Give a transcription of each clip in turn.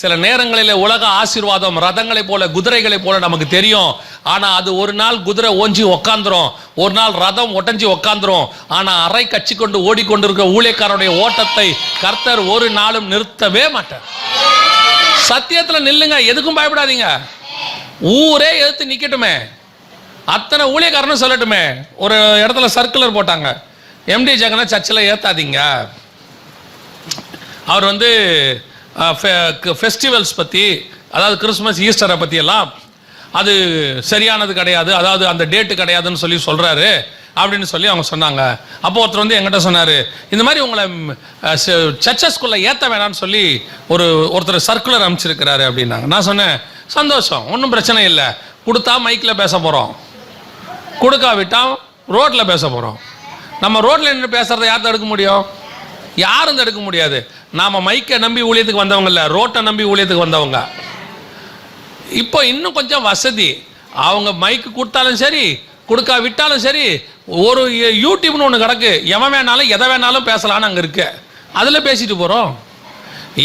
சில நேரங்களில் உலக ஆசீர்வாதம் ரதங்களை போல குதிரைகளை போல நமக்கு தெரியும். ஆனால் அது ஒரு நாள் குதிரை ஓஞ்சி உக்காந்துரும். ஒரு நாள் ரதம் ஒட்டஞ்சி உக்காந்துரும். ஆனால் அரை கட்சி கொண்டு ஓடிக்கொண்டிருக்க ஊழியக்காரனுடைய ஓட்டத்தை கர்த்தர் ஒரு நாளும் நிறுத்தவே மாட்டார். சத்தியத்தில் நில்லுங்க எதுக்கும் பயப்படாதீங்க. ஊரே எதிர்த்து நிற்கட்டுமே அத்தனை ஊழியக்காரனும் சொல்லட்டுமே. ஒரு இடத்துல சர்க்குலர் போட்டாங்க. எம்டி ஜெகனை சர்ச்சில் ஏற்றாதீங்க அவர் வந்து ஃபெஸ்டிவல்ஸ் பற்றி அதாவது கிறிஸ்மஸ் ஈஸ்டரை பற்றியெல்லாம் அது சரியானது கிடையாது அதாவது அந்த டேட்டு கிடையாதுன்னு சொல்லி சொல்கிறாரு அப்படின்னு சொல்லி அவங்க சொன்னாங்க. அப்போ ஒருத்தர் வந்து எங்கிட்ட சொன்னார் இந்த மாதிரி உங்களை சர்ச்சஸ்குள்ளே ஏற்ற வேணாம்னு சொல்லி ஒரு ஒருத்தர் சர்க்குலர் அனுப்பிச்சிருக்கிறாரு அப்படின்னாங்க. நான் சொன்னேன் சந்தோஷம் ஒன்றும் பிரச்சனை இல்லை. கொடுத்தா மைக்கில் பேச போகிறோம் கொடுக்காவிட்டால் ரோட்டில் பேச போகிறோம் நம்ம ரோட்டில் நின்று பேசுகிறத யார் தடுக்க முடியும்? யாரும் தடுக்க முடியாது. நாம் மைக்கை நம்பி ஊழியத்துக்கு வந்தவங்க இல்லை ரோட்டை நம்பி ஊழியத்துக்கு வந்தவங்க. இப்போ இன்னும் கொஞ்சம் வசதி. அவங்க மைக்கு கொடுத்தாலும் சரி கொடுக்கா விட்டாலும் சரி ஒரு யூடியூப்னு ஒன்று கிடக்கு. எவன் வேணாலும் எதை வேணாலும் பேசலான்னு அங்கே இருக்கு. அதில் பேசிட்டு போகிறோம்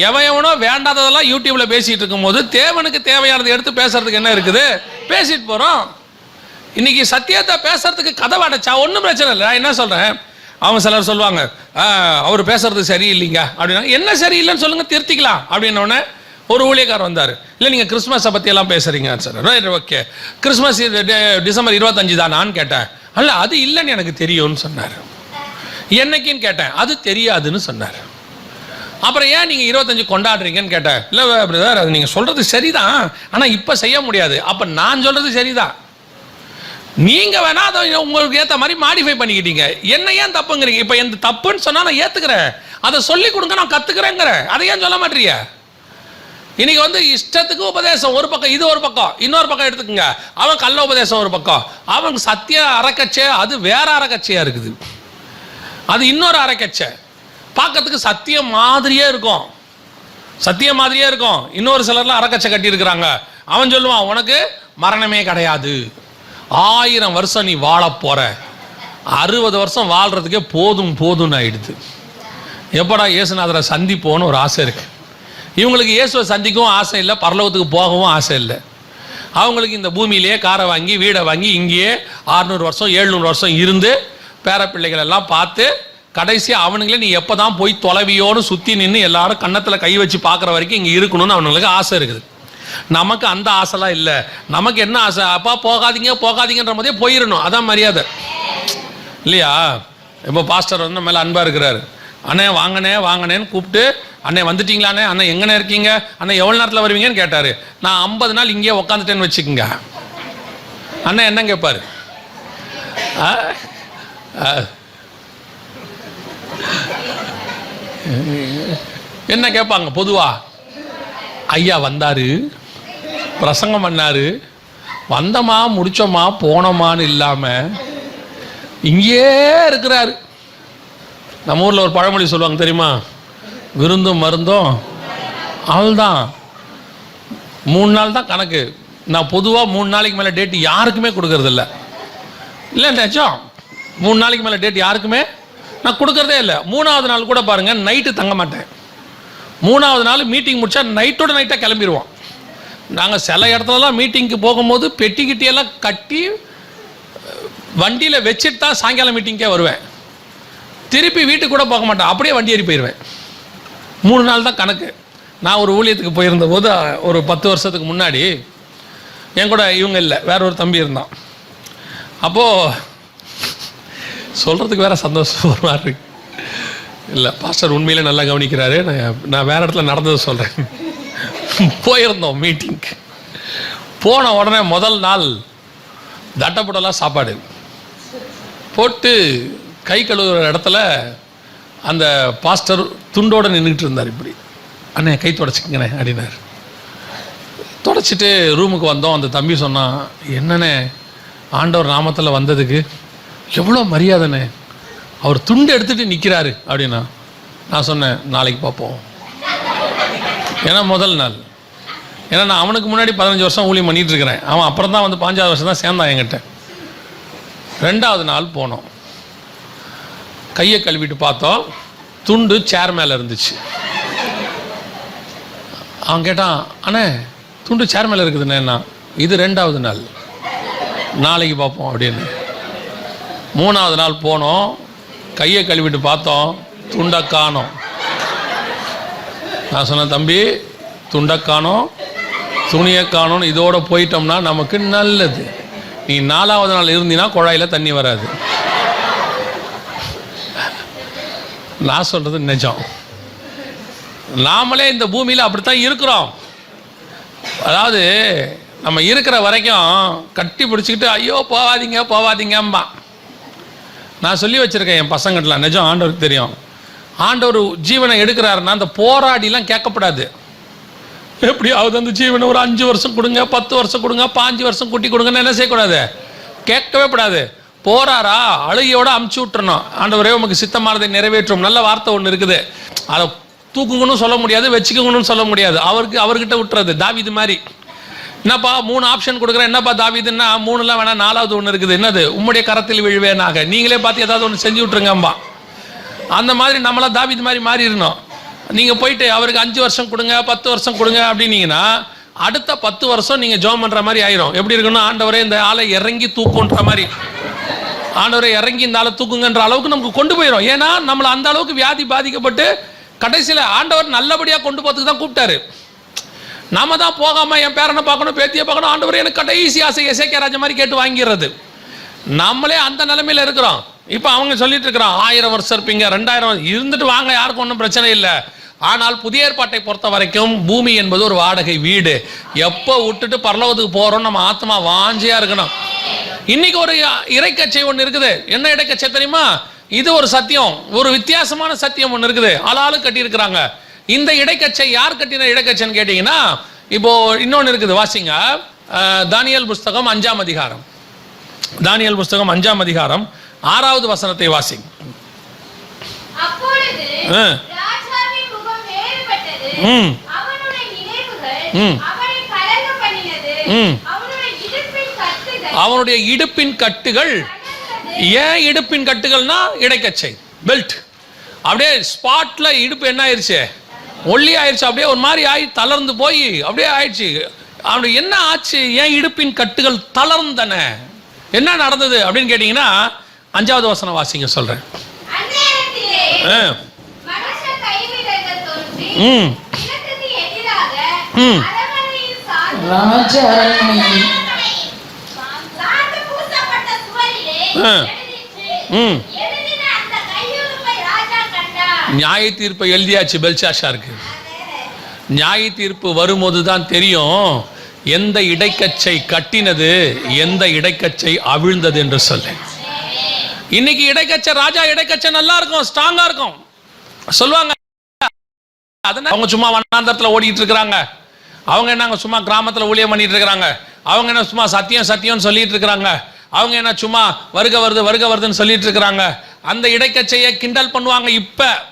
எவன் எவனோ வேண்டாததெல்லாம் யூடியூப்பில் பேசிகிட்டு இருக்கும்போது தேவனுக்கு தேவையானதை எடுத்து பேசுறதுக்கு என்ன இருக்குது? பேசிட்டு போகிறோம் இன்னைக்கு சத்தியத்தை பேசுறதுக்கு கதவை அடைச்சா ஒன்றும் பிரச்சனை இல்லை. நான் என்ன சொல்கிறேன் அவன் சிலர் சொல்லுவாங்க அவர் பேசுறது சரியில்லைங்க. அப்படின்னா என்ன சரியில்லைன்னு சொல்லுங்க திருத்திக்கலாம். அப்படின்னோடனே ஒரு ஊழியக்காரர் வந்தார். இல்லை நீங்கள் கிறிஸ்மஸை பற்றி எல்லாம் பேசுறீங்க. Sir right okay Christmas December இருபத்தஞ்சு தானான்னு கேட்டேன். அல்ல அது இல்லைன்னு எனக்கு தெரியும்னு சொன்னார். என்னைக்குன்னு கேட்டேன் அது தெரியாதுன்னு சொன்னார். அப்புறம் ஏன் நீங்கள் இருபத்தஞ்சு கொண்டாடுறீங்கன்னு கேட்டேன். இல்லை பிரதர் அது நீங்கள் சொல்கிறது சரிதான். ஆனால் இப்போ செய்ய முடியாது. அப்போ நான் சொல்கிறது சரிதான். நீங்க வேணா அதை உங்களுக்கு ஏத்த மாதிரி மாடிஃபை பண்ணிக்கிட்டீங்க. என்ன ஏன் தப்புங்கிறீங்க? இப்போ எந்த தப்புன்னு சொன்னா நான் ஏத்துக்கிறேன். அதை சொல்லி கொடுங்க நான் கத்துக்கிறேங்கிறேன். அதை ஏன் சொல்ல மாட்டீங்க? இன்னைக்கு வந்து இஷ்டத்துக்கு உபதேசம். ஒரு பக்கம் இது ஒரு பக்கம். இன்னொரு பக்கம் எடுத்துக்கோங்க. அவன் கள்ள உபதேசம் ஒரு பக்கம். அவன் சத்திய அறக்கச்சை அது வேற அறக்கச்சையா இருக்குது. அது இன்னொரு அறக்கச்சை. பார்க்கறதுக்கு சத்தியம் மாதிரியே இருக்கும். சத்தியம் மாதிரியே இருக்கும். இன்னொரு சிலர்லாம் அறக்கச்சை கட்டி இருக்கிறாங்க அவன் சொல்லுவான் உனக்கு மரணமே கிடையாது. ஆயிரம் வருஷம் நீ வாழ போற. அறுபது வருஷம் வாழ்கிறதுக்கே போதும் போதும்னு ஆயிடுது. எப்படா இயேசுநாதரை சந்திப்போன்னு ஒரு ஆசை இருக்கு. இவங்களுக்கு இயேசுவை சந்திக்கவும் ஆசை இல்லை பரலோகத்துக்கு போகவும் ஆசை இல்லை. அவங்களுக்கு இந்த பூமியிலேயே காரை வாங்கி வீடை வாங்கி இங்கேயே 600 வருஷம் எழுநூறு வருஷம் இருந்து பேரப்பிள்ளைகளெல்லாம் பார்த்து கடைசியாக அவனுங்களே நீ எப்போ தான் போய் தொலைவியோன்னு சுற்றி நின்று எல்லாரும் கன்னத்தில் கை வச்சு பார்க்குற வரைக்கும் இங்கே இருக்கணும்னு அவனுங்களுக்கு ஆசை இருக்குது. நமக்கு அந்த ஆசைலாம் இல்லை. நமக்கு என்ன ஆசை? அப்பா போகாதீங்க போகாதீங்கன்ற மாதிரியே போயிடணும் அதான் மரியாதை. இல்லையா? இப்போ பாஸ்டர் வந்து மேலே அன்பாக இருக்கிறாரு. அண்ணே வாங்கண்ணே வாங்கண்ணேன்னு கூப்பிட்டு அண்ணே வந்துட்டீங்களாண்ணே? அண்ணே எங்கண்ணே இருக்கீங்க? அண்ணே எவ்வளோ நேரத்தில் வருவீங்கன்னு கேட்டார். நான் ஐம்பது நாள் இங்கேயே உக்காந்துட்டேன்னு வச்சுக்கோங்க. அண்ணே என்ன கேட்பார் என்ன கேட்பாங்க பொதுவா? ஐயா வந்தாரு. பிரசங்கம் பண்ணாரு. வந்தோமா முடிச்சோமா போனோமான்னு இல்லாமல் இங்கேயே இருக்கிறாரு. நம்ம ஊரில் ஒரு பழமொழி சொல்லுவாங்க தெரியுமா? விருந்தும் மருந்தும் அவள்தான் மூணு நாள் தான் கணக்கு. நான் பொதுவாக மூணு நாளைக்கு மேலே டேட் யாருக்குமே கொடுக்கறதில்ல. இல்லை நிஜம். மூணு நாளைக்கு மேலே டேட் யாருக்குமே நான் கொடுக்கறதே இல்லை. மூணாவது நாள் கூட பாருங்கள் நைட்டு தங்க மாட்டேன். மூணாவது நாள் மீட்டிங் முடித்தா நைட்டோட நைட்டாக கிளம்பிடுவோம் நாங்கள் சில இடத்துலலாம் மீட்டிங்க்கு போகும்போது பெட்டி கிட்டியெல்லாம் கட்டி வண்டியில் வச்சுட்டு தான் சாயங்காலம் மீட்டிங்கே வருவேன். திருப்பி வீட்டுக்கு கூட போக மாட்டேன். அப்படியே வண்டி ஏறி போயிடுவேன் மூணு நாள் தான் கணக்கு. நான் ஒரு ஊழியத்துக்கு போயிருந்த போது ஒரு பத்து வருஷத்துக்கு முன்னாடி என் கூட இவங்க இல்லை வேற ஒரு தம்பி இருந்தான். அப்போது சொல்கிறதுக்கு வேற சந்தோஷம் ஒரு மாதிரி இருக்கு. இல்லை பாஸ்டர் உண்மையிலே நல்லா கவனிக்கிறாரு. நான் நான் வேறு இடத்துல நடந்ததை சொல்கிறேன் போயிருந்தோம் மீட்டிங்க்கு போன உடனே முதல் நாள் தட்டப்படலாம் சாப்பாடு. போட்டு கை கழுவுற இடத்துல அந்த பாஸ்டர் துண்டோடு நின்றுட்டு இருந்தார் இப்படி. அண்ணே கை தொடச்சிக்கங்கண்ணே அப்படின்னாரு. தொடச்சிட்டு ரூமுக்கு வந்தோம். அந்த தம்பி சொன்னான் என்னண்ணே ஆண்டவர் நாமத்தில் வந்ததுக்கு எவ்வளோ மரியாதைண்ணே. அவர் துண்டு எடுத்துகிட்டு நிற்கிறாரு அப்படின்னா நான் சொன்னேன் நாளைக்கு பார்ப்போம். ஏன்னா முதல் நாள். ஏன்னா நான் அவனுக்கு முன்னாடி பதினஞ்சு வருஷம் ஊழியம் பண்ணிகிட்டு இருக்கிறேன் அவன் அப்புறம் தான் வந்து பாஞ்சாவது வருஷம் தான் சேர்ந்தான் என்கிட்ட. ரெண்டாவது நாள் போனோம். கையை கழுவிட்டு பார்த்தோம். துண்டு சேர் மேலே இருந்துச்சு. அவன் கேட்டான் அண்ணே துண்டு சேர் மேலே இருக்குதுண்ணே இது ரெண்டாவது நாள். நாளைக்கு பார்ப்போம் அப்படின்னு. மூணாவது நாள் போனோம். கையை கழுவிட்டு பார்த்தோம். துண்டை காணோம். நான் சொன்னேன் தம்பி துண்டை காணோம் துணியை காணோம் இதோட போயிட்டோம்னா நமக்கு நல்லது. நீ நாலாவது நாள் இருந்தீங்கன்னா குழாயில் தண்ணி வராது. நான் சொல்கிறது நிஜம். நாமளே இந்த பூமியில் அப்படித்தான் இருக்கிறோம். அதாவது நம்ம இருக்கிற வரைக்கும் கட்டி பிடிச்சிக்கிட்டு ஐயோ போவாதீங்க போவாதீங்கம்பா நான் சொல்லி வச்சிருக்கேன் என் பசங்கட்டலாம் நிஜம் ஆண்டவருக்கு தெரியும். ஆண்டவர் ஜீவனை எடுக்கிறாருன்னா அந்த போராடிலாம் கேட்கப்படாது. எப்படியாவது அந்த ஜீவனை ஒரு அஞ்சு வருஷம் கொடுங்க பத்து வருஷம் கொடுங்க பாஞ்சு வருஷம் குட்டி கொடுங்கன்னு என்ன செய்யக்கூடாது? கேட்கவே கூடாது போறாரா? அழுகையோட அமுச்சு விட்டுறணும். ஆண்டவரே உமக்கு சித்தமானதை நிறைவேற்றும். நல்ல வார்த்தை ஒன்று இருக்குது. அதை தூக்குங்கன்னு சொல்ல முடியாது வச்சுக்கோங்கன்னு சொல்ல முடியாது. அவருக்கு அவர்கிட்ட விட்டுறது. தாவிது மாதிரி. என்னப்பா மூணு ஆப்ஷன் கொடுக்குறேன். என்னப்பா தாவிதுன்னா மூணுலாம் வேணா நாலாவது ஒன்று இருக்குது. என்னது? உம்முடைய கரத்தில் விழுவேனாக நீங்களே பார்த்து ஏதாவது ஒன்று செஞ்சு விட்ருங்கம்பா அந்த மாதிரி நம்மளாம் தாபித் மாதிரி மாறி நீங்கள் போயிட்டு அவருக்கு அஞ்சு வருஷம் கொடுங்க பத்து வருஷம் கொடுங்க அப்படின்னீங்கன்னா அடுத்த பத்து வருஷம் நீங்கள் ஜோம் பண்ணுற மாதிரி ஆயிரும். எப்படி இருக்குன்னா ஆண்டவரே இந்த ஆளை இறங்கி தூக்குன்ற மாதிரி. ஆண்டவரை இறங்கி இந்த ஆளை தூக்குங்கன்ற அளவுக்கு நமக்கு கொண்டு போயிடும் ஏன்னா நம்மளை அந்த அளவுக்கு வியாதி பாதிக்கப்பட்டு கடைசியில் ஆண்டவர் நல்லபடியாக கொண்டு போகிறதுக்கு தான் கூப்பிட்டாரு. நாம தான் போகாமல் என் பேரனை பார்க்கணும் பேத்தியை பார்க்கணும் ஆண்டவர் எனக்கு கடைசி ஆசை எசேக்கியா ராஜா மாதிரி கேட்டு வாங்கிடுறது. நம்மளே அந்த நிலைமையில் இருக்கிறோம். இப்போ அவங்க சொல்லிட்டு இருக்கிறோம் ஆயிரம் வருஷம் இருப்பீங்க ரெண்டாயிரம் இருந்துட்டு வாங்க யாருக்கும் ஒன்றும் பிரச்சனை இல்லை. ஆனால் புதிய ஏற்பாட்டை பொறுத்த வரைக்கும் பூமி என்பது ஒரு வாடகை வீடு. எப்போ விட்டுட்டு பரலோகத்துக்கு போகிறோம் நம்ம ஆத்மா வாஞ்சியா இருக்கணும். இன்னைக்கு ஒரு இறைக்கச்சை ஒன்று இருக்குது. என்ன இடைக்கச்சை தெரியுமா? இது ஒரு சத்தியம். ஒரு வித்தியாசமான சத்தியம் ஒன்று இருக்குது. ஆளாளு கட்டியிருக்கிறாங்க. இந்த இடைக்கச்சை யார் கட்டின இடைக்கச்சைன்னு கேட்டிங்கன்னா இப்போ இன்னொன்று இருக்குது வாசிங்க. தானியல் புஸ்தகம் அஞ்சாம் அதிகாரம். தானியல் புஸ்தகம் அஞ்சாம் அதிகாரம். ஆறாவது வசனத்தை வாசி. அவனுடைய இடுப்பின் கட்டுகள். ஏன் இடுப்பின் கட்டுகள்னா இடைக்கச்சை பெல்ட் அப்படியே ஸ்பாட்ல இடுப்பு என்ன ஆயிடுச்சு ஒல்லி ஆயிடுச்சு அப்படியே ஒரு மாதிரி ஆகி தளர்ந்து போய் அப்படியே ஆயிடுச்சு. அவனுக்கு என்ன ஆச்சு? ஏன் இடுப்பின் கட்டுகள் தளர்ந்தன? என்ன நடந்தது அப்படின்னு கேட்டிங்கன்னா அஞ்சாவது வசனம் வாசிங்க சொல்றேன். ம். ம். ம். எழுதின அந்த கையுறுப்பை ராஜா கண்டார். நியாய தீர்ப்பை எழுதியாச்சு பெல்சாஷாருக்கு நியாய தீர்ப்பு வரும்போது தான் தெரியும் எந்த இடைக்கச்சை கட்டினது எந்த இடைக்கச்சை அவிழ்ந்தது என்று சொல்லு இன்னைக்கு இடைக்கச்சை ராஜா இடைக்கச்சை நல்லா இருக்கும் ஸ்ட்ராங்கா இருக்கும். சொல்லுவாங்க அவங்க சும்மா வனாந்தரத்துல ஓடிட்டு இருக்கிறாங்க. அவங்க என்னங்க சும்மா கிராமத்துல ஊழியம் பண்ணிட்டு இருக்கிறாங்க? அவங்க என்ன சும்மா சத்தியம் சத்தியம்னு சொல்லிட்டு இருக்கிறாங்க? அவங்க என்ன சும்மா வருக வருது வருக வருதுன்னு சொல்லிட்டு இருக்கிறாங்க? அந்த இடைக்கச்சையை கிண்டல் பண்ணுவாங்க இப்ப.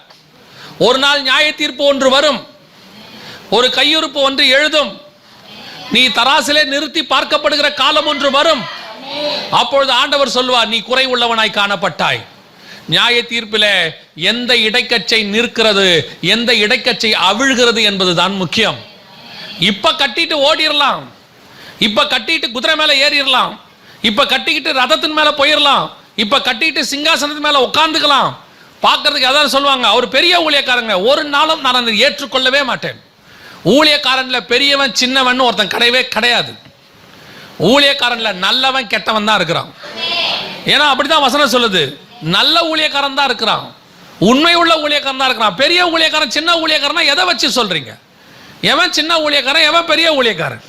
ஒரு நாள் நியாய தீர்ப்பு ஒன்று வரும். ஒரு கையுறுப்பு ஒன்று எழுதும். நீ தராசிலே நிறுத்தி பார்க்கப்படுகிற காலம் ஒன்று வரும். அப்பொழுது ஆண்டவர் சொல்வார் நீ குறை உள்ளவனாய் காணப்பட்டாய். நியாய தீர்ப்பிலே எந்த இடைக்கச்சை நிற்கிறது எந்த இடைக்கச்சை அவிழ்கிறது என்பதுதான் முக்கியம். இப்ப கட்டிட்டு ஓடிரலாம். இப்ப கட்டிட்டு குதிரை மேல ஏறிடலாம் இப்ப கட்டிக்கிட்டு ரதத்தின் மேல போயிடலாம் இப்ப கட்டிட்டு சிங்காசனத்து மேல உட்கார்ந்துக்கலாம். பார்க்கறதுக்கு அதான் சொல்லுவாங்க அவர் பெரிய ஊழியக்காரங்க. ஒரு நாளும் நான் அதை ஏற்றுக்கொள்ளவே மாட்டேன். ஊழியக்காரன்ல பெரியவன் சின்னவன் ஒருத்தன் கிடையவே கிடையாது. ஊழியக்காரன்ல நல்லவன் கெட்டவன் தான் இருக்கிறான். ஏன்னா அப்படிதான் வசனம் சொல்லுது. நல்ல ஊழியக்காரன் தான் இருக்கிறான். உண்மை உள்ள ஊழியக்காரன் தான் இருக்கிறான். பெரிய ஊழியக்காரன் சின்ன ஊழியக்காரனா எதை வச்சு சொல்றீங்க? எவன் சின்ன ஊழியக்காரன் எவன் பெரிய ஊழியக்காரன்?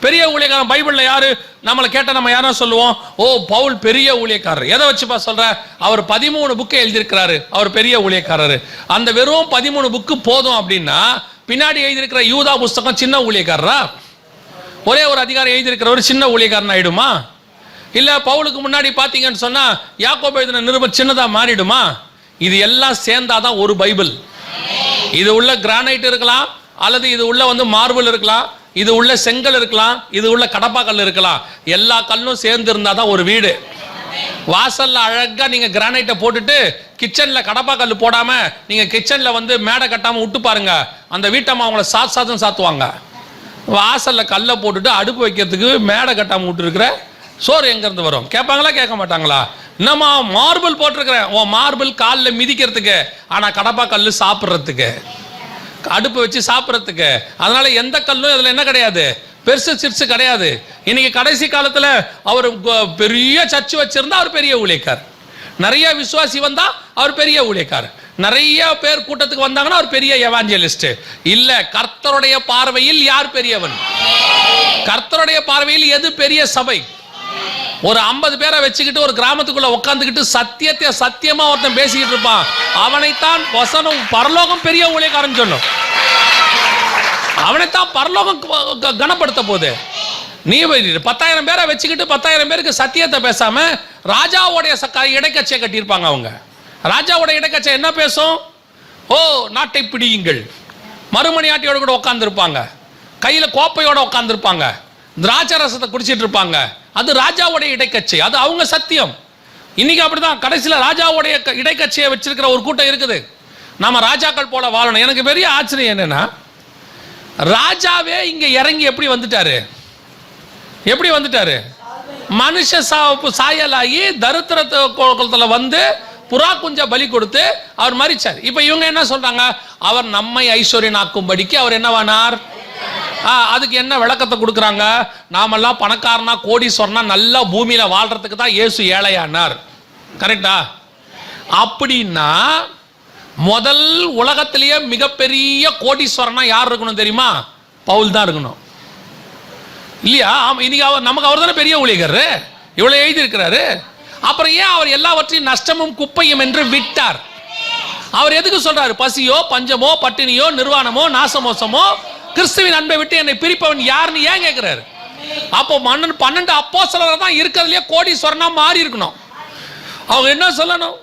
பெரிய ஊழியக்காரன் பைபிள்ல யாரு? நம்மளை கேட்ட நம்ம யாரும் சொல்லுவோம் ஓ பவுல் பெரிய ஊழியக்காரர். எதை வச்சுப்பா சொல்ற? அவர் பதிமூணு புக்கை எழுதியிருக்கிறாரு. அவர் பெரிய ஊழியக்காரரு. அந்த வெறும் பதிமூணு புக்கு போதும் அப்படின்னா பின்னாடி எழுதியிருக்கிற யூதா புஸ்தகம் சின்ன ஊழியக்காரரா? ஒரே ஒரு அதிகாரம் எழுதியிருக்கிறவர் சின்ன ஊழியக்காரன் ஆயிடுமா? இல்லை பவுலுக்கு முன்னாடி பார்த்தீங்கன்னு சொன்னால் யாக்கோப் எழுதின நிருபம் சின்னதாக மாறிடுமா? இது எல்லாம் சேர்ந்தாதான் ஒரு பைபிள். இது உள்ள கிரானைட் இருக்கலாம் அல்லது இது உள்ள வந்து மார்பிள் இருக்கலாம் இது உள்ள செங்கல் இருக்கலாம் இது உள்ள கடப்பா கல் இருக்கலாம். எல்லா கல்லும் சேர்ந்து இருந்தால் தான் ஒரு வீடு. வாசல்ல அழகா நீங்க கிரானைட்டை போட்டுட்டு கிச்சன்ல கடப்பா கல் போடாம நீங்க கிச்சன்ல வந்து மேடை கட்டாம விட்டு பாருங்க. அந்த வீட்டம்மா அவங்கள சாத் சாத்தும் சாத்துவாங்க. வாசலில் கல்லை போட்டுட்டு அடுப்பு வைக்கிறதுக்கு மேடை கட்டாம விட்டுருக்குற? சோறு எங்கேருந்து வரும்? கேட்பாங்களா கேட்க மாட்டாங்களா? என்னம்மா மார்பிள் போட்டிருக்கிறேன். ஓ மார்பிள் காலில் மிதிக்கிறதுக்கு ஆனால் கடப்பா கல் சாப்பிட்றதுக்கு. அடுப்பு வச்சு சாப்பிட்றதுக்கு. அதனால எந்த கல்லும் இதில் என்ன கிடையாது? பெருசு சிறுசு கிடையாது. இன்னைக்கு கடைசி காலத்தில் அவர் பெரிய சர்ச்சு வச்சிருந்தா அவர் பெரிய ஊழியக்கார். நிறைய விசுவாசி வந்தா அவர் பெரிய ஊழியக்கார். நிறைய பேர் கூட்டத்துக்கு வந்தாங்கன்னா அவர் பெரிய எவாஞ்சலிஸ்ட் இல்ல கர்த்தருடைய பார்வையில் யார் பெரியவன்? கர்த்தருடைய பார்வையில் எது பெரிய சபை? ஒரு ஐம்பது பேரை வச்சுக்கிட்டு ஒரு கிராமத்துக்குள்ள உட்காந்துக்கிட்டு சத்தியத்தை சத்தியமா ஒருத்தன் பேசிக்கிட்டு இருப்பான். அவனைத்தான் வசனம் பரலோகம் பெரிய ஊழியக்காரன் சொல்லும். அவனைத்தான் பரலோகம் க- கனப்படுத்த போது நீ பத்தாயிரம் பேரை வச்சுக்கிட்டு பத்தாயிரம் பேருக்கு சத்தியத்தை பேசாம ராஜாவோடைய இடைக்கட்சியை கட்டியிருப்பாங்க அவங்க. ராஜாவோட இடைக்கச்சை என்ன பேசும்? ஓ நாட்டை பிடியுங்கள். மறுமணி ஆட்டியோட கூட உட்காந்துருப்பாங்க கையில் கோப்பையோட உட்காந்துருப்பாங்க திராட்சை ரசத்தை குடிச்சிட்டு இருப்பாங்க அது ராஜாவோடைய இடைக்கட்சி அது அவங்க சத்தியம். இன்னைக்கு அப்படிதான். கடைசியில் ராஜாவுடைய க- வச்சிருக்கிற ஒரு கூட்டம் இருக்குது. நாம ராஜாக்கள் போல வாழணும். எனக்கு பெரிய ஆச்சரியம் என்னன்னா ராஜாவே இங்க இறங்கி எப்படி வந்துட்டாரு? எப்படி வந்துட்டாரு? மனுஷ சாப்பு சாயலாகி தரித்திரத்து வந்து புறா குஞ்ச பலி கொடுத்து அவர் மறிச்சார் இப்ப இவங்க என்ன சொல்றாங்க? அவர் நம்மை ஐஸ்வர்யனாக்கும்படிக்கு அவர் என்னவானார் ஆ, அதுக்கு என்ன விளக்கத்தை கொடுக்குறாங்க? நாமெல்லாம் பணக்காரனா கோடீஸ்வரனா நல்லா பூமியில வாழ்றதுக்கு தான் இயேசு ஏழையானார். கரெக்டா அப்படின்னா முதல் உலகத்திலேயே மிகப்பெரிய கோடீஸ்வரனா யார் இருக்கணும் தெரியுமா? பவுல் தான் இருக்கணும். இல்லையா? இன்னைக்கு அவர் நமக்கு அவர் தானே பெரிய ஊழியர் இவ்வளவு எழுதி இருக்கிறாரு அப்புறம் ஏன் அவர் எல்லாவற்றையும் நஷ்டமும் குப்பையும் என்று விட்டார்? அவர் எதுக்கு சொல்றாரு? பசியோ பஞ்சமோ பட்டினியோ நிர்வாணமோ நாசமோசமோ கிறிஸ்துவின் அன்பை விட்டு என்னை பிரிப்பவன் யாருன்னு ஏன் கேட்கிறாரு அப்போ மன்னன் பன்னெண்டு அப்போ தான் இருக்கிறதுலயே கோடீஸ்வரனா மாறி இருக்கணும். அவங்க என்ன சொல்லணும்?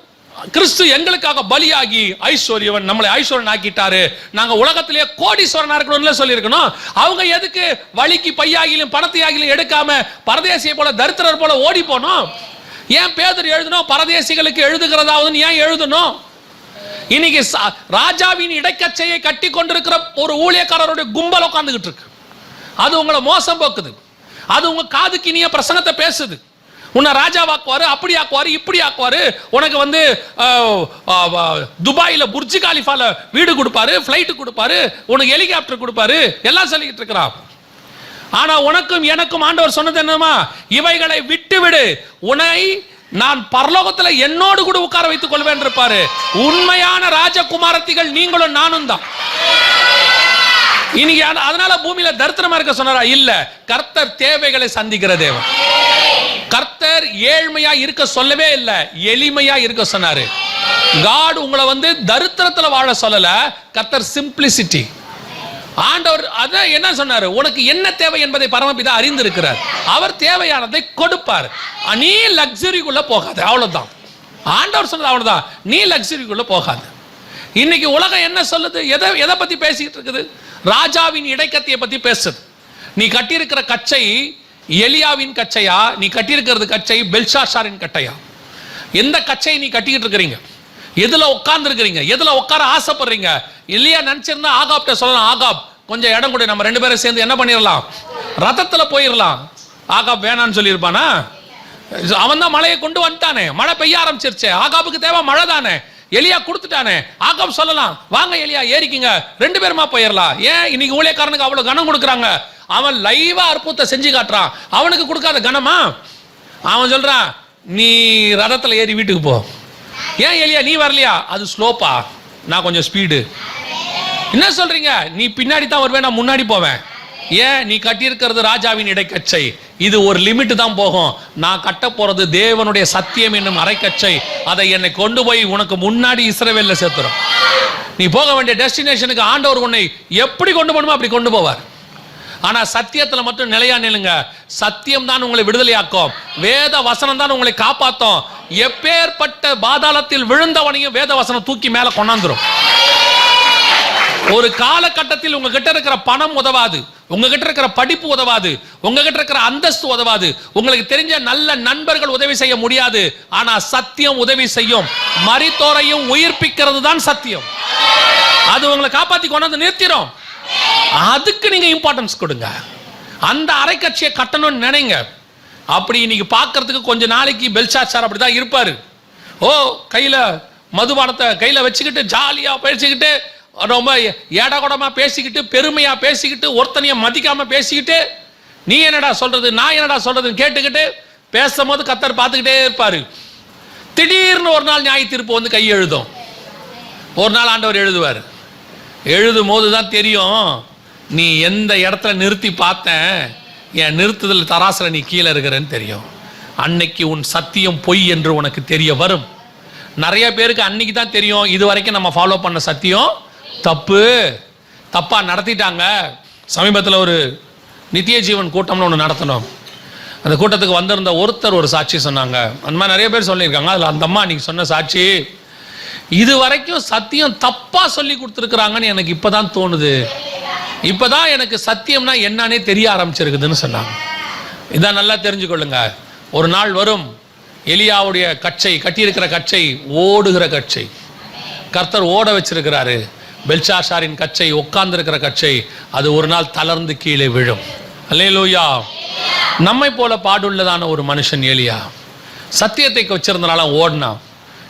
கிறிஸ்து எங்களுக்காக பலியாகி ஐஸ்வர்யவன் நம்மளை ஐஸ்வரன் ஆக்கிட்டாரு. நாங்க உலகத்திலேயே கோடீஸ்வரனா இருக்கணும்னு சொல்லியிருக்கணும். அவங்க எதுக்கு வழிக்கு பையாகிலும் பணத்தையாகிலும் எடுக்காம பரதேசியை போல தரித்திரர் போல ஓடி போனோம்? ஏன் பேதர் எழுதணும் பரதேசிகளுக்கு எழுதுகிறதாவதுன்னு ஏன் எழுதணும் இன்னைக்கு ராஜாவின் இடைக்கச்சையை கட்டி கொண்டிருக்கிற ஒரு ஊழியக்காரருடைய கும்பல் உட்காந்துக்கிட்டு இருக்கு. அது உங்களை மோசம் போக்குது. அது உங்க காதுக்கு இனிய பிரசங்கத்தை பேசுது. உன்னை ராஜாவாக்குவாரு அப்படி ஆக்குவாரு இப்படி ஆக்குவாரு. உனக்கு வந்து துபாயில் அஹ், துபாயில காலிஃபால வீடு கொடுப்பாரு ஃப்ளைட்டு கொடுப்பாரு உனக்கு ஹெலிகாப்டர் கொடுப்பாரு எல்லாம் சொல்லிக்கிட்டு இருக்கிறான். ஆனா உனக்கும் எனக்கும் ஆண்டவர் சொன்னது என்னமா இவைகளை விட்டு விடு உன்னை நான் பரலோகத்துல என்னோடு கூட உட்கார வைத்துக் கொள்வேன் இருப்பாரு. உண்மையான ராஜகுமாரத்திகள் நீங்களும் நானும் தான். இன்னைக்கு அதனால பூமியில தரித்திரமா இருக்க சொன்னாரா? இல்ல. கர்த்தர் தேவைகளை சந்திக்கிற தேவன். கர்த்தர் ஏழ்மையா இருக்க சொல்லவே இல்ல. எளிமையா இருக்க சொன்னாரு. காட் உங்களை வந்து தரித்திரத்துல வாழ சொல்லல. கர்த்தர் சிம்பிளிசிட்டி ஆண்டவர் அதான் என்ன சொன்னார்? உனக்கு என்ன தேவை என்பதை பரமபிதா அறிந்திருக்கிறார். அவர் தேவையானதை கொடுப்பார். நீ லக்ஸரிக்குள்ள போகாது. அவ்வளோதான் ஆண்டவர் சொன்னது அவ்வளோதான் நீ லக்ஸரிக்குள்ள போகாது. இன்னைக்கு உலகம் என்ன சொல்லுது? எதை எதை பற்றி பேசிக்கிட்டு இருக்குது? ராஜாவின் இடைக்கத்தியை பற்றி பேசுது. நீ கட்டியிருக்கிற கச்சை எலியாவின் கச்சையா? நீ கட்டியிருக்கிறது கச்சை பெல்ஷாஷாரின் கட்டையா? எந்த கச்சையை நீ கட்டிக்கிட்டு இருக்கிறீங்க? எதுல உட்கார்ந்து இருக்கிறீங்க எதுல உட்கார ஆசைப்படுறீங்க? இல்லையா நினைச்சிருந்தா ஆகாப்ட சொல்லலாம். ஆகாப் கொஞ்சம் இடம் கொடு. நம்ம ரெண்டு பேரும் சேர்ந்து என்ன பண்ணிடலாம் ரதத்துல போயிடலாம் ஆகாப் வேணான்னு சொல்லியிருப்பானா? அவன் தான் மழையை கொண்டு வந்துட்டானே. மழை பெய்ய ஆரம்பிச்சிருச்சே. ஆகாப்புக்கு தேவை மழை தானே. எலியா கொடுத்துட்டானே. ஆகாப் சொல்லலாம். வாங்க எலியா ஏறிக்கிங்க. ரெண்டு பேருமா போயிடலாம் ஏன் இன்னைக்கு ஊழியக்காரனுக்கு அவ்வளவு கனம் கொடுக்குறாங்க? அவன் லைவா அற்புதத்தை செஞ்சு காட்டுறான். அவனுக்கு கொடுக்காத கனமா? அவன் சொல்றான் நீ ரதத்துல ஏறி வீட்டுக்கு போ. ஏன் எலியா நீ வரலையா? அது ஸ்லோப்பா நான் கொஞ்சம் ஸ்பீடு என்ன சொல்றீங்க? நீ பின்னாடி தான் வருவேன் நான் முன்னாடி போவேன். ஏன்? நீ கட்டியிருக்கிறது ராஜாவின் இடைக்கச்சை. இது ஒரு லிமிட் தான் போகும். நான் கட்ட போறது தேவனுடைய சத்தியம் என்னும் அரைக்கச்சை. அதை என்னை கொண்டு போய் உனக்கு முன்னாடி இஸ்ரேவேல்ல சேர்த்துரும். நீ போக வேண்டிய டெஸ்டினேஷனுக்கு ஆண்டவர் உன்னை எப்படி கொண்டு போகணுமோ அப்படி கொண்டு போவார். ஆனா சத்தியத்துல மட்டும் நிலையா நில்லுங்க. சத்தியம் தான் உங்களை விடுதலையாக்கும். வேத வசனம் தான் உங்களை காப்பாத்தும். எப்பேற்பட்ட பாதாளத்தில் விழுந்தவனையும் வேத வசனம் தூக்கி மேல கொண்டாந்துரும். ஒரு காலகட்டத்தில் உங்ககிட்ட இருக்கிற பணம் உதவாது. உங்ககிட்ட இருக்கிற படிப்பு உதவாது. உங்ககிட்ட இருக்கிற அந்தஸ்து உதவாது. உங்களுக்கு தெரிஞ்ச நல்ல நண்பர்கள் உதவி செய்ய முடியாது. ஆனா சத்தியம் உதவி செய்யும். மரித்தோரையும் உயிர்ப்பிக்கிறது தான் சத்தியம். அது உங்களை காப்பாத்தி கொண்டாந்து நிறுத்திடும் அதுக்கு நீங்கள் இம்பார்ட்டன்ஸ் கொடுங்க. அந்த அரைக்கட்சியை கட்டணும்னு நினைங்க. அப்படி இன்னைக்கு பார்க்கறதுக்கு கொஞ்சம் நாளைக்கு பெல்சாச்சார் அப்படிதான் இருப்பார். ஓ கையில் மதுபானத்தை கையில் வச்சுக்கிட்டு ஜாலியாக பேசிக்கிட்டு ரொம்ப ஏடகுடமாக பேசிக்கிட்டு பெருமையாக பேசிக்கிட்டு ஒருத்தனையை மதிக்காமல் பேசிக்கிட்டு நீ என்னடா சொல்கிறது நான் என்னடா சொல்கிறதுன்னு கேட்டுக்கிட்டு பேசும்போது கத்தர் பார்த்துக்கிட்டே இருப்பார். திடீர்னு ஒரு நாள் நியாய தீர்ப்பு வந்து கை எழுதும். ஒரு நாள் ஆண்டவர் எழுதுவார். எழுதும் போது தான் தெரியும். நீ எந்த இடத்துல நிறுத்தி பார்த்தேன் என் நிறுத்துதல் தராசில் நீ கீழே இருக்கிறேன்னு தெரியும். அன்னைக்கு உன் சத்தியம் பொய் என்று உனக்கு தெரிய வரும். நிறைய பேருக்கு அன்னைக்கு தான் தெரியும் இது வரைக்கும் நம்ம ஃபாலோ பண்ண சத்தியம் தப்பு. தப்பாக நடத்திட்டாங்க. சமீபத்தில் ஒரு நித்திய ஜீவன் கூட்டம்னு ஒன்று நடத்தணும். அந்த கூட்டத்துக்கு வந்திருந்த ஒருத்தர் ஒரு சாட்சி சொன்னாங்க. அந்த மாதிரி நிறைய பேர் சொல்லியிருக்காங்க. அதில் அந்த அம்மா அன்னைக்கு சொன்ன சாட்சி இது வரைக்கும் சத்தியம் தப்பா சொல்லி கொடுத்துருக்குறாங்கன்னு எனக்கு இப்பதான் தோணுது. இப்பதான் எனக்கு சத்தியம்னா என்னன்னே தெரிய ஆரம்பிச்சிருக்குதுன்னு சொன்னாங்க. இதான் நல்லா தெரிஞ்சுக்கொள்ளுங்க. ஒரு நாள் வரும் எலியாவுடைய கட்சை கட்டியிருக்கிற கட்சை ஓடுகிற கட்சை கர்த்தர் ஓட வச்சிருக்கிறாரு. பெல்சாஷாரின் கச்சை உட்கார்ந்திருக்கிற கச்சை அது ஒரு நாள் தளர்ந்து கீழே விழும். அல்லேலூயா. நம்மை போல பாடுள்ளதான ஒரு மனுஷன் எலியா. சத்தியத்தை வச்சிருந்தனால ஓடினா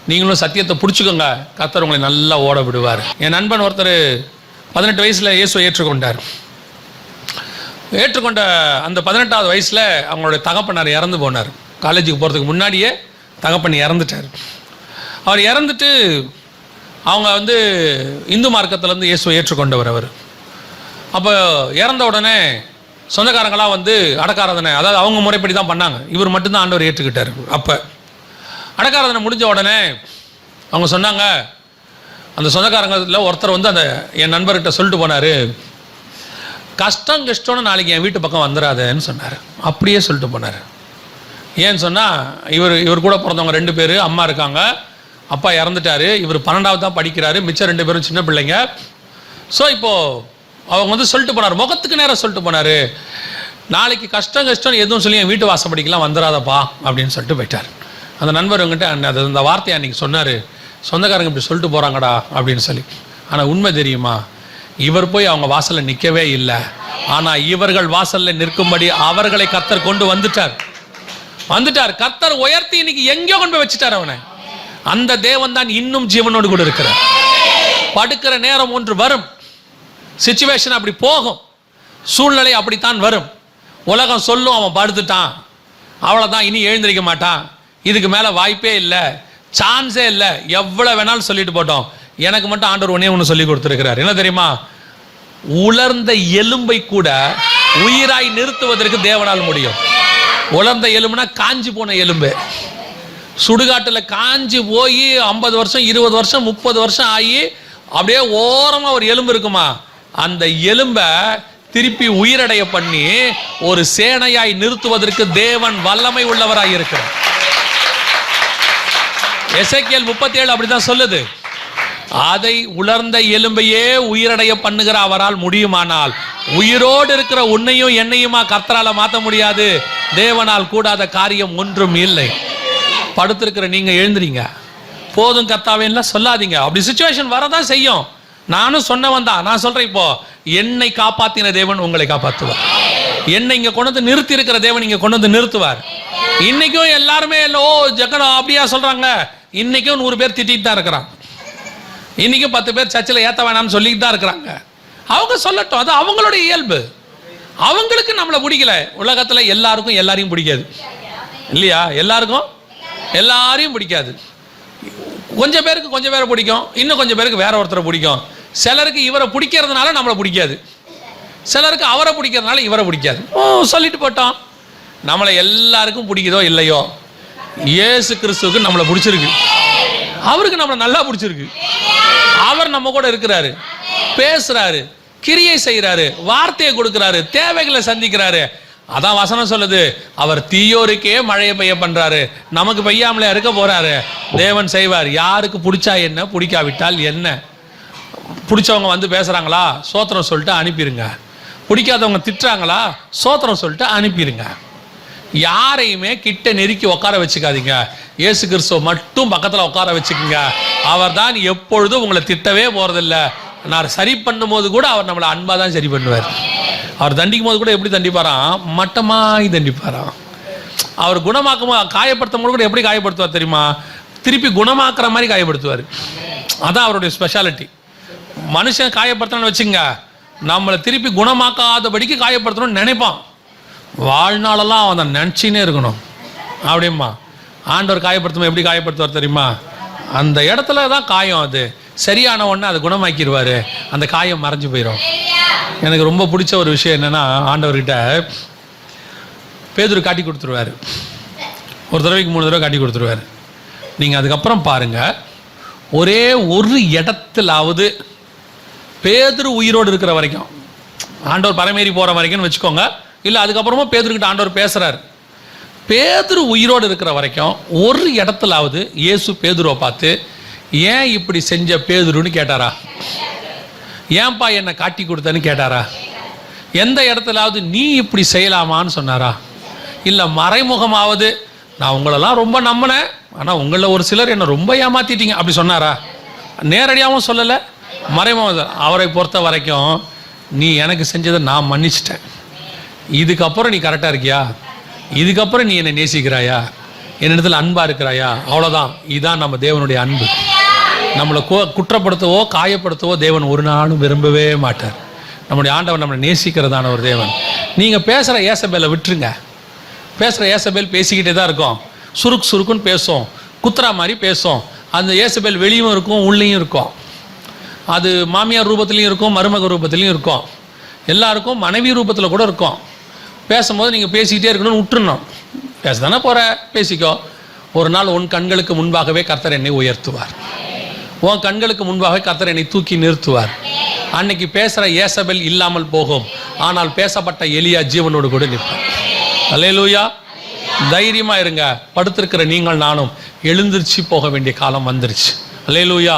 நீங்களும் சத்தியத்தை பிடிச்சிக்கோங்க. கத்தர் உங்களை நல்லா ஓட விடுவார். என் நண்பன் ஒருத்தர் பதினெட்டு வயசில் இயேசுவை ஏற்றுக்கொண்டார். ஏற்றுக்கொண்ட அந்த பதினெட்டாவது வயசில் அவங்களுடைய தகப்பனார் இறந்து போனார். காலேஜுக்கு போகிறதுக்கு முன்னாடியே தகப்பன் இறந்துட்டார். அவர் இறந்துட்டு அவங்க வந்து இந்து மார்க்கத்திலேருந்து இயேசுவை ஏற்றுக்கொண்டவர் அவர். அப்போ இறந்த உடனே சொந்தக்காரங்களாம் வந்து அடக்காரதனை அதாவது அவங்க முறைப்படி தான் பண்ணாங்க. இவர் மட்டும்தான் ஆண்டவர் ஏற்றுக்கிட்டார் அப்போ. அடக்காரதனை முடிஞ்ச உடனே அவங்க சொன்னாங்க அந்த சொந்தக்காரங்களில் ஒருத்தர் வந்து அந்த என் நண்பர்கிட்ட சொல்லிட்டு போனார் கஷ்டம் கஷ்டம்னு நாளைக்கு என் வீட்டு பக்கம் வந்துடாதேன்னு சொன்னார். அப்படியே சொல்லிட்டு போனார். ஏன்னு சொன்னால் இவர் இவர் கூட பிறந்தவங்க ரெண்டு பேர் அம்மா இருக்காங்க அப்பா இறந்துட்டாரு இவர் பன்னெண்டாவது தான் படிக்கிறாரு மிச்சம் ரெண்டு பேரும் சின்ன பிள்ளைங்க. ஸோ இப்போது அவங்க வந்து சொல்லிட்டு போனார் முகத்துக்கு நேரம் சொல்லிட்டு போனார் நாளைக்கு கஷ்டம் கஷ்டம் எதுவும் சொல்லி என் வீட்டு வாசப்படிக்கெல்லாம் வந்துடாதப்பா அப்படின்னு சொல்லிட்டு போயிட்டார். அந்த நண்பர் உங்ககிட்ட அந்த அந்த வார்த்தையை அன்றைக்கி சொன்னார். சொந்தக்காரங்க இப்படி சொல்லிட்டு போகிறாங்கடா அப்படின்னு சொல்லி. ஆனால் உண்மை தெரியுமா? இவர் போய் அவங்க வாசலில் நிற்கவே இல்லை. ஆனால் இவர்கள் வாசலில் நிற்கும்படி அவர்களை கத்தர் கொண்டு வந்துட்டார். வந்துட்டார். கத்தர் உயர்த்தி இன்னைக்கு எங்கேயோ கொண்டு போய் வச்சுட்டார் அவனை. அந்த தேவன் தான் இன்னும் ஜீவனோடு கூட இருக்கிறார். படுக்கிற நேரம் ஒன்று வரும். சுச்சுவேஷன் அப்படி போகும். சூழ்நிலை அப்படித்தான் வரும். உலகம் சொல்லும் அவன் படுத்துட்டான். அவ்வளோதான் இனி எழுந்திருக்க மாட்டான். இதுக்கு மேலே வாய்ப்பே இல்லை. சான்ஸே இல்லை. எவ்வளோ வேணாலும் சொல்லிட்டு போட்டோம். எனக்கு மட்டும் ஆண்டவர் ஒன்னே ஒன்று சொல்லி கொடுத்துருக்கிறார். என்ன தெரியுமா? உலர்ந்த எலும்பை கூட உயிராய் நிறுத்துவதற்கு தேவனால் முடியும். உலர்ந்த எலும்புனா காஞ்சி போன எலும்பு. சுடுகாட்டில் காஞ்சி போய் ஐம்பது வருஷம் இருபது வருஷம் முப்பது வருஷம் ஆகி அப்படியே ஓரமாக ஒரு எலும்பு இருக்குமா? அந்த எலும்பை திருப்பி உயிரடைய பண்ணி ஒரு சேனையாய் நிறுத்துவதற்கு தேவன் வல்லமை உள்ளவராய் இருக்கிறார். எசைக்கியல் முப்பத்தி ஏழு அப்படிதான் சொல்லுது. அதை உலர்ந்த எலும்பையே உயிரடைய பண்ணுகிற அவரால் முடியுமானால் உயிரோடு இருக்கிற உன்னையும் என்னையுமா கர்த்தரால மாற்ற முடியாது? தேவனால் கூடாத காரியம் ஒன்றும் இல்லை. படுத்திருக்கிற நீங்க எழுந்துறீங்க போதும் கர்த்தாவேன்லாம் சொல்லாதீங்க. அப்படி சுச்சுவேஷன் வரதான் செய்யும். நானும் சொன்னவன் தான். நான் சொல்றேன் இப்போ என்னை காப்பாத்தின தேவன் உங்களை காப்பாற்றுவார் என்னை இங்க கொண்டு வந்து நிறுத்தி இருக்கிற தேவன் இங்க கொண்டு வந்து நிறுத்துவார். இன்னைக்கும் எல்லாருமே இல்ல, ஓ ஜெகன் அப்படியா சொல்றாங்க. இன்னைக்கும் நூறு பேர் திட்டிட்டு தான் இருக்கிறான். இன்னைக்கும் பத்து பேர் சர்ச்சில் ஏற்ற வேணாம்னு சொல்லிட்டு தான் இருக்கிறாங்க. அவங்க சொல்லட்டும் அது அவங்களுடைய இயல்பு. அவங்களுக்கு நம்மளை பிடிக்கல. உலகத்தில் எல்லாருக்கும் எல்லாரையும் பிடிக்காது. இல்லையா? எல்லாருக்கும்? எல்லாரையும் பிடிக்காது. கொஞ்சம் பேருக்கு கொஞ்சம் பேரை பிடிக்கும். இன்னும் கொஞ்சம் பேருக்கு வேற ஒருத்தரை பிடிக்கும். சிலருக்கு இவரை பிடிக்கிறதுனால நம்மளை பிடிக்காது. சிலருக்கு அவரை பிடிக்கிறதுனால இவரை பிடிக்காது. ஓ சொல்லிட்டு போட்டோம். நம்மளை எல்லாருக்கும் பிடிக்குதோ இல்லையோ இயேசு கிறிஸ்துவுக்கு நம்மளை பிடிச்சிருக்கு. அவருக்கு நம்மளை நல்லா பிடிச்சிருக்கு. அவர் நம்ம கூட இருக்கிறாரு. பேசுறாரு. கிரியை செய்கிறாரு வார்த்தையை கொடுக்கிறாரு. தேவைகளை சந்திக்கிறாரு. அதான் வசனம் சொல்லுது. அவர் தீயோருக்கே மழையை பெய்ய பண்றாரு. நமக்கு பெய்யாமலே இருக்க போறாரு. தேவன் செய்வார். யாருக்கு பிடிச்சா என்ன? பிடிக்காவிட்டால் என்ன? பிடிச்சவங்க வந்து பேசுகிறாங்களா சோத்திரம் சொல்லிட்டு அனுப்பிடுங்க பிடிக்காதவங்க திட்டுறாங்களா? சோத்திரம் சொல்லிட்டு அனுப்பிடுங்க யாரையுமே கிட்ட நெருக்கி உட்கார வச்சுக்காதீங்க. இயேசு கிறிஸ்துவ மட்டும் பக்கத்தில் உட்கார வச்சுக்கோங்க. அவர் தான் எப்பொழுதும் உங்களை திட்டவே போகிறதில்ல நான் சரி பண்ணும் போது கூட அவர் நம்மளை அன்பாக தான் சரி பண்ணுவார். அவர் தண்டிக்கும் போது கூட எப்படி தண்டிப்பாராம்? மட்டமாய் தண்டிப்பாராம். அவர் குணமாக்கும் காயப்படுத்தும் போது கூட எப்படி காயப்படுத்துவார் தெரியுமா? திருப்பி குணமாக்குற மாதிரி காயப்படுத்துவார். அதான் அவருடைய ஸ்பெஷாலிட்டி மனுஷன் காயப்படுத்தணும்னு வச்சுங்க. நம்மளை திருப்பி குணமாக்காதபடிக்கு காயப்படுத்தணும்னு நினைப்பான். வாழ்நாளெல்லாம் அவன் அதை நினச்சினே இருக்கணும். அப்படிம்மா. ஆண்டவர் காயப்படுத்தும் எப்படி காயப்படுத்துவார் தெரியுமா? அந்த இடத்துல தான் காயம் அது. சரியான உடனே அதை குணமாக்கிடுவார். அந்த காயம் மறைஞ்சு போயிடும் எனக்கு ரொம்ப பிடிச்ச ஒரு விஷயம் என்னென்னா ஆண்டவர்கிட்ட பேதூர் காட்டி கொடுத்துருவாரு. ஒரு தடவைக்கு மூணு தடவை காட்டி கொடுத்துருவாரு. நீங்கள் அதுக்கப்புறம் பாருங்கள் ஒரே ஒரு இடத்துலாவது பேதுரு உயிரோடு இருக்கிற வரைக்கும். ஆண்டவர் பரமேறி போகிற வரைக்கும்னு வச்சுக்கோங்க. இல்லை அதுக்கப்புறமா பேதுருக்கிட்ட ஆண்டவர் பேசுகிறார் பேதுரு உயிரோடு இருக்கிற வரைக்கும் ஒரு இடத்துலாவது இயேசு பேதுருவை பார்த்து ஏன் இப்படி செஞ்ச பேதுருன்னு கேட்டாரா? ஏன்பா என்னை காட்டி கொடுத்தேன்னு கேட்டாரா? எந்த இடத்துலாவது நீ இப்படி செய்யலாமான்னு சொன்னாரா? இல்லை மறைமுகமாவது நான் உங்களெல்லாம் ரொம்ப நம்பினேன் ஆனால் உங்களில் ஒரு சிலர் என்னை ரொம்ப ஏமாத்திட்டீங்க அப்படி சொன்னாரா? நேரடியாகவும் சொல்லலை மறைமுகம் அவரை பொறுத்த வரைக்கும் நீ எனக்கு செஞ்சதை நான் மன்னிச்சிட்டேன். இதுக்கப்புறம் நீ கரெக்டாக இருக்கியா? இதுக்கப்புறம் நீ என்னை நேசிக்கிறாயா? என்னிடத்தில் அன்பாக இருக்கிறாயா? அவ்வளோதான் இதுதான் நம்ம தேவனுடைய அன்பு. நம்மளை கோ குற்றப்படுத்தவோ காயப்படுத்தவோ தேவன் ஒரு நாளும் விரும்பவே மாட்டார். நம்முடைய ஆண்டவர் நம்மளை நேசிக்கிறதான ஒரு தேவன். நீங்கள் பேசுகிற ஏசபேலை விட்டுருங்க. பேசுகிற ஏசபேல் பேசிக்கிட்டே தான் இருக்கும். சுருக்கு சுருக்குன்னு பேசும். குத்துறா மாதிரி பேசும். அந்த ஏசபேல் வெளியும் இருக்கும் உள்ளேயும் இருக்கும். அது மாமியார் ரூபத்துலேயும் இருக்கும் மருமக ரூபத்துலேயும் இருக்கும். எல்லாருக்கும் மனைவி ரூபத்தில் கூட இருக்கும். பேசும்போது நீங்கள் பேசிக்கிட்டே இருக்கணும்னு விட்டுறணும் பேச தானே போகிற பேசிக்கோ. ஒரு நாள் உன் கண்களுக்கு முன்பாகவே கர்த்தர் என்னை உயர்த்துவார். உன் கண்களுக்கு முன்பாகவே கர்த்தர் என்னை தூக்கி நிறுத்துவார். அன்னைக்கு பேசுகிற ஏசபெல் இல்லாமல் போகும். ஆனால் பேசப்பட்ட எலியா ஜீவனோடு கூட நிற்பார். அல்லேலூயா. தைரியமா இருங்க. படுத்திருக்கிற நீங்கள் நானும் எழுந்திருச்சு போக வேண்டிய காலம் வந்துருச்சு. லூயா